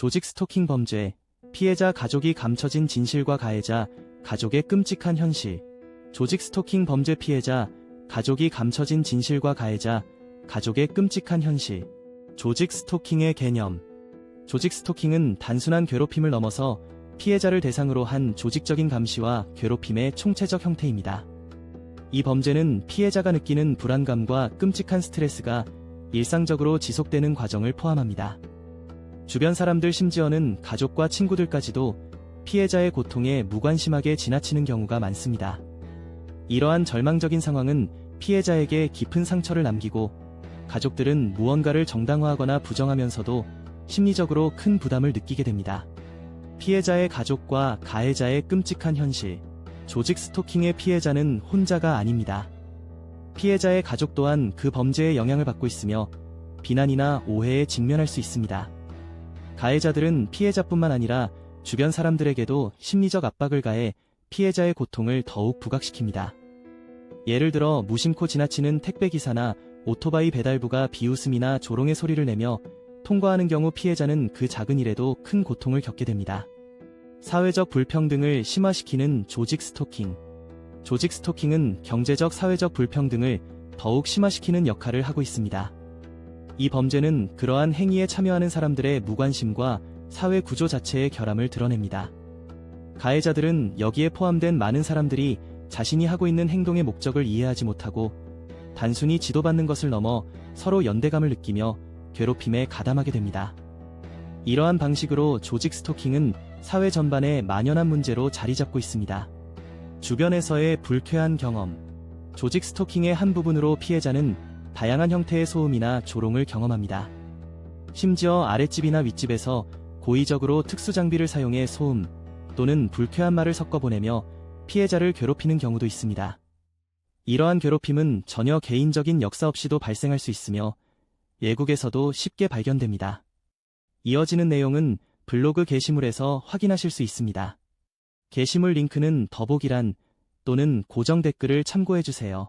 조직 스토킹 범죄, 피해자 가족이 감춰진 진실과 가해자, 가족의 끔찍한 현실. 조직 스토킹 범죄 피해자, 가족이 감춰진 진실과 가해자, 가족의 끔찍한 현실. 조직 스토킹의 개념. 조직 스토킹은 단순한 괴롭힘을 넘어서 피해자를 대상으로 한 조직적인 감시와 괴롭힘의 총체적 형태입니다. 이 범죄는 피해자가 느끼는 불안감과 끔찍한 스트레스가 일상적으로 지속되는 과정을 포함합니다. 주변 사람들 심지어는 가족과 친구들까지도 피해자의 고통에 무관심하게 지나치는 경우가 많습니다. 이러한 절망적인 상황은 피해자에게 깊은 상처를 남기고 가족들은 무언가를 정당화하거나 부정하면서도 심리적으로 큰 부담을 느끼게 됩니다. 피해자의 가족과 가해자의 끔찍한 현실. 조직 스토킹의 피해자는 혼자가 아닙니다. 피해자의 가족 또한 그 범죄에 영향을 받고 있으며 비난이나 오해에 직면할 수 있습니다. 가해자들은 피해자뿐만 아니라 주변 사람들에게도 심리적 압박을 가해 피해자의 고통을 더욱 부각시킵니다. 예를 들어 무심코 지나치는 택배기사나 오토바이 배달부가 비웃음이나 조롱의 소리를 내며 통과하는 경우 피해자는 그 작은 일에도 큰 고통을 겪게 됩니다. 사회적 불평등을 심화시키는 조직 스토킹. 조직 스토킹은 경제적 사회적 불평등을 더욱 심화시키는 역할을 하고 있습니다. 이 범죄는 그러한 행위에 참여하는 사람들의 무관심과 사회 구조 자체의 결함을 드러냅니다. 가해자들은 여기에 포함된 많은 사람들이 자신이 하고 있는 행동의 목적을 이해하지 못하고 단순히 지도받는 것을 넘어 서로 연대감을 느끼며 괴롭힘에 가담하게 됩니다. 이러한 방식으로 조직 스토킹은 사회 전반에 만연한 문제로 자리 잡고 있습니다. 주변에서의 불쾌한 경험. 조직 스토킹의 한 부분으로 피해자는 다양한 형태의 소음이나 조롱을 경험합니다. 심지어 아랫집이나 윗집에서 고의적으로 특수 장비를 사용해 소음 또는 불쾌한 말을 섞어 보내며 피해자를 괴롭히는 경우도 있습니다. 이러한 괴롭힘은 전혀 개인적인 역사 없이도 발생할 수 있으며 예국에서도 쉽게 발견됩니다. 이어지는 내용은 블로그 게시물에서 확인하실 수 있습니다. 게시물 링크는 더보기란 또는 고정 댓글을 참고해주세요.